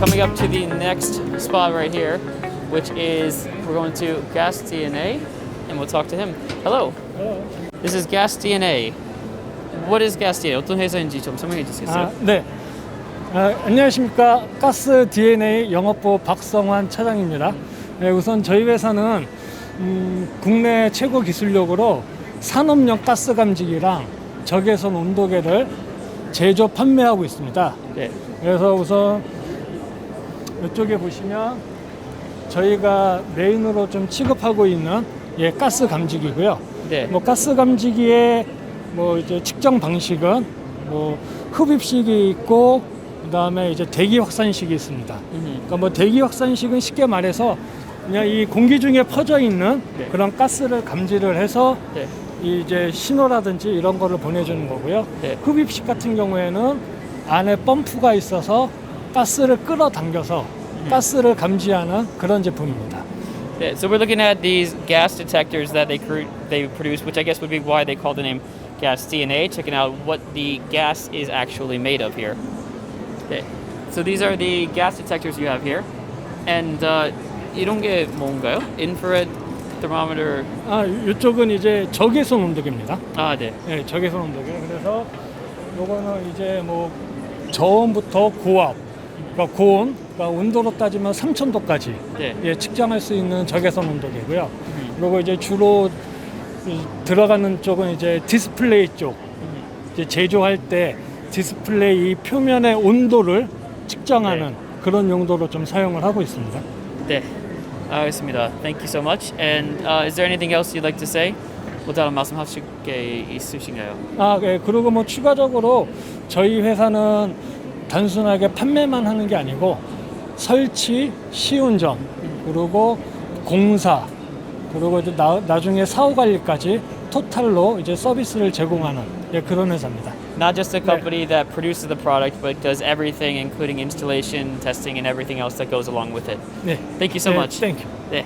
coming up to the next spot right here, which is we're going to Gas DNA, and we'll talk to him. Hello. This is Gas DNA. What is Gas DNA? 어떤 회사인지 좀 설명해 주시겠어요? 아, 네. 아, 안녕하십니까. 가스 DNA 영업부 박성환 차장입니다. 네, 우선 저희 회사는 음, 국내 최고 기술력으로 산업용 가스 감지기랑 적외선 온도계를 제조 판매하고 있습니다. 네. 그래서 우선 이쪽에 보시면 저희가 메인으로 좀 취급하고 있는 예, 가스 감지기고요. 네. 뭐 가스 감지기의 뭐 이제 측정 방식은 뭐 흡입식이 있고 그다음에 이제 대기 확산식이 있습니다. 음. 그러니까 뭐 대기 확산식은 쉽게 말해서 그냥 이 공기 중에 퍼져 있는 네. 그런 가스를 감지를 해서 네. 이 이제 신호라든지 이런 거를 보내주는 거고요. 네. 흡입식 같은 경우에는 안에 펌프가 있어서 가스를 끌어당겨서 가스를 감지하는 그런 제품입니다. Yeah, so we're looking at these gas detectors that they cr- they produce, which I guess would be why they call the name gas DNA. Checking out what the gas is actually made of here. Okay, so these are the gas detectors you have here, and uh, 이런 게 뭔가요? Infrared thermometer. 아, 이쪽은 이제 적외선 온도계입니다. 아, 네. 네, 적외선 온도계. 그래서 요거는 이제 뭐 저온부터 고압, 그러니까 고온, 그러니까 온도로 따지면 3000도까지 네. 예, 측정할 수 있는 적외선 온도계고요. 그리고 이제 주로 이 들어가는 쪽은 이제 디스플레이 쪽. 이제 제조할 때 디스플레이 표면의 온도를 측정하는 그런 용도로 좀 사용을 하고 있습니다. 네. 알겠습니다. Thank you so much. And uh, is there anything else you'd like to say? 뭐 다른 말씀하실 게 있으신가요? 아, 예. 그리고 뭐 추가적으로 저희 회사는 단순하게 판매만 하는 게 아니고 설치, 시운전, 그리고 공사, 그리고 이제 나, 나중에 사후 관리까지 토탈로 이제 서비스를 제공하는 예, 그런 회사입니다. Not just a company that produces the product, but does everything, including installation, testing, and everything else that goes along with it. 네. Thank you so 네, much. 땡큐. 네.